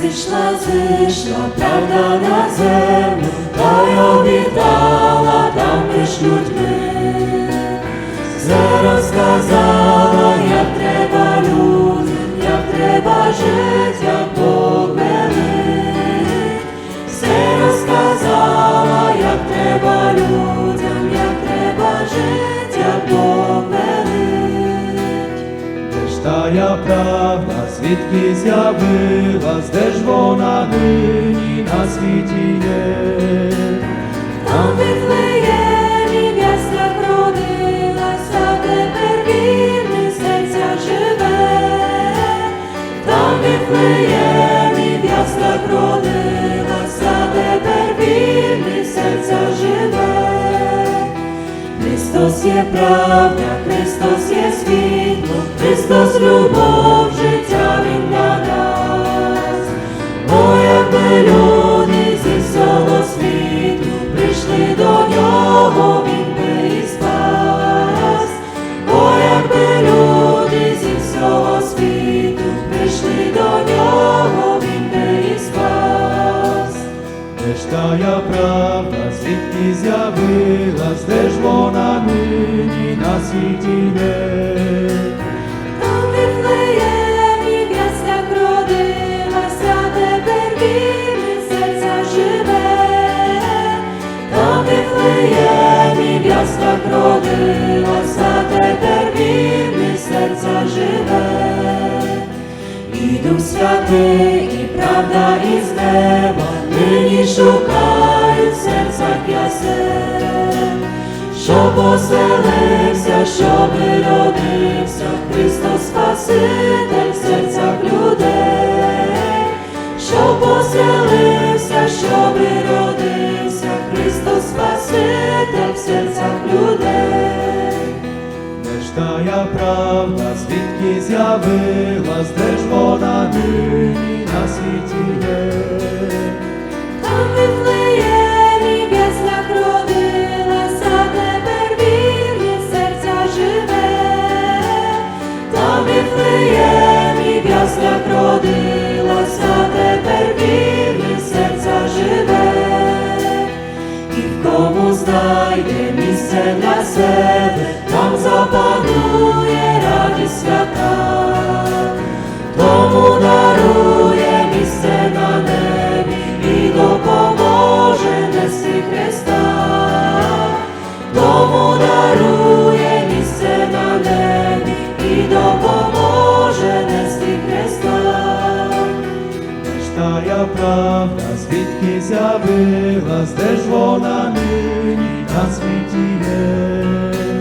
Прийшла зійшла правда на землю, тая правда, звідки з'явилась, де ж вона нині на світі Христос є правда, Христос є світло, Христос любов, життя Він для нас. Бо якби люди зі всього світу прийшли до нього, він би і спас. Бо якби люди зі всього світу прийшли до нього, він би і спас. Ж тая правда, звідки з'явилась, Дух Святий, і правда із неба. Нині шукають в серцях ясен, що поселився, що родився, Христос Спаситель в серцях людей, що поселився, що родився, Христос Спаситель в серцях людей. Тая правда, звідки з'явилась, де ж вона нині на світі є? Там Вифлеємі в родилася, тепер вірний серця живе. Там Вифлеємі в яслах родилася, тепер вірний серця живе. І в кому знайде місце для себе, там запанує радість свята тому дарує місце на небі і допоможе нести Христа, тому дарує місце на небі і допоможе нести Христа. Тая правда, звідки з'явилась, де ж вона нині на світі є?